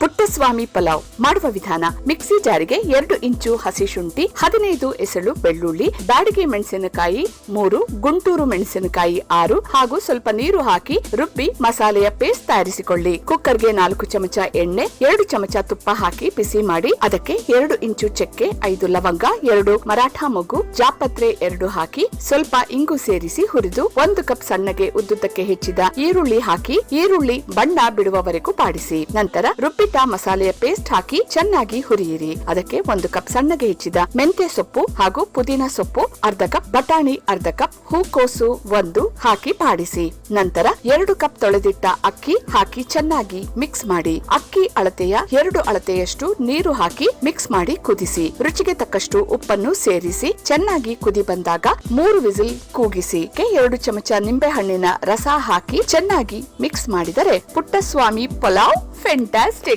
ಪುಟ್ಟಸ್ವಾಮಿ ಪಲಾವ್ ಮಾಡುವ ವಿಧಾನ ಮಿಕ್ಸಿ ಜಾರಿಗೆ ಎರಡು ಇಂಚು ಹಸಿ ಶುಂಠಿ, ಹದಿನೈದು ಎಸಳು ಬೆಳ್ಳುಳ್ಳಿ ಬ್ಯಾಡಗಿ ಮೆಣಸಿನಕಾಯಿ ಮೂರು, ಗುಂಟೂರು ಮೆಣಸಿನಕಾಯಿ ಆರು ಹಾಗೂ ಸ್ವಲ್ಪ ನೀರು ಹಾಕಿ ರುಬ್ಬಿ ಮಸಾಲೆಯ ಪೇಸ್ಟ್ ತಯಾರಿಸಿಕೊಳ್ಳಿ. ಕುಕ್ಕರ್ಗೆ ನಾಲ್ಕು ಚಮಚ ಎಣ್ಣೆ, ಎರಡು ಚಮಚ ತುಪ್ಪ ಹಾಕಿ ಬಿಸಿ ಮಾಡಿ, ಅದಕ್ಕೆ ಎರಡು ಇಂಚು ಚಕ್ಕೆ, ಐದು ಲವಂಗ, ಎರಡು ಮರಾಠ ಮಗು ಜಾಪತ್ರೆ ಎರಡು ಹಾಕಿ ಸ್ವಲ್ಪ ಇಂಗು ಸೇರಿಸಿ ಹುರಿದು ಒಂದು ಕಪ್ ಸಣ್ಣಗೆ ಉದ್ದುದ್ದಕ್ಕೆ ಹೆಚ್ಚಿದ ಈರುಳ್ಳಿ ಹಾಕಿ, ಈರುಳ್ಳಿ ಬಣ್ಣ ಬಿಡುವವರೆಗೂ ಪಾಡಿಸಿ ನಂತರ ರುಬ್ಬಿಟ್ಟ ಮಸಾಲೆಯ ಪೇಸ್ಟ್ ಹಾಕಿ ಚೆನ್ನಾಗಿ ಹುರಿಯಿರಿ. ಅದಕ್ಕೆ ಒಂದು ಕಪ್ ಸಣ್ಣಗೆ ಹೆಚ್ಚಿದ ಮೆಂತ್ಯ ಸೊಪ್ಪು ಹಾಗೂ ಪುದೀನ ಸೊಪ್ಪು, ಅರ್ಧ ಕಪ್ ಬಟಾಣಿ, ಅರ್ಧ ಕಪ್ ಹೂಕೋಸು ಒಂದು ಹಾಕಿ ಬಾಡಿಸಿ. ನಂತರ ಎರಡು ಕಪ್ ತೊಳೆದಿಟ್ಟ ಅಕ್ಕಿ ಹಾಕಿ ಚೆನ್ನಾಗಿ ಮಿಕ್ಸ್ ಮಾಡಿ. ಅಕ್ಕಿ ಅಳತೆಯ ಎರಡು ಅಳತೆಯಷ್ಟು ನೀರು ಹಾಕಿ ಮಿಕ್ಸ್ ಮಾಡಿ ಕುದಿಸಿ. ರುಚಿಗೆ ತಕ್ಕಷ್ಟು ಉಪ್ಪನ್ನು ಸೇರಿಸಿ ಚೆನ್ನಾಗಿ ಕುದಿ ಬಂದಾಗ ಮೂರು ವಿಸಿಲ್ ಕೂಗಿಸಿ ಎರಡು ಚಮಚ ನಿಂಬೆ ಹಣ್ಣಿನ ರಸ ಹಾಕಿ ಚೆನ್ನಾಗಿ ಮಿಕ್ಸ್ ಮಾಡಿದರೆ ಪುಟ್ಟಸ್ವಾಮಿ ಪಲಾವ್ ಫೆಂಟಾಸ್ಟಿಕ್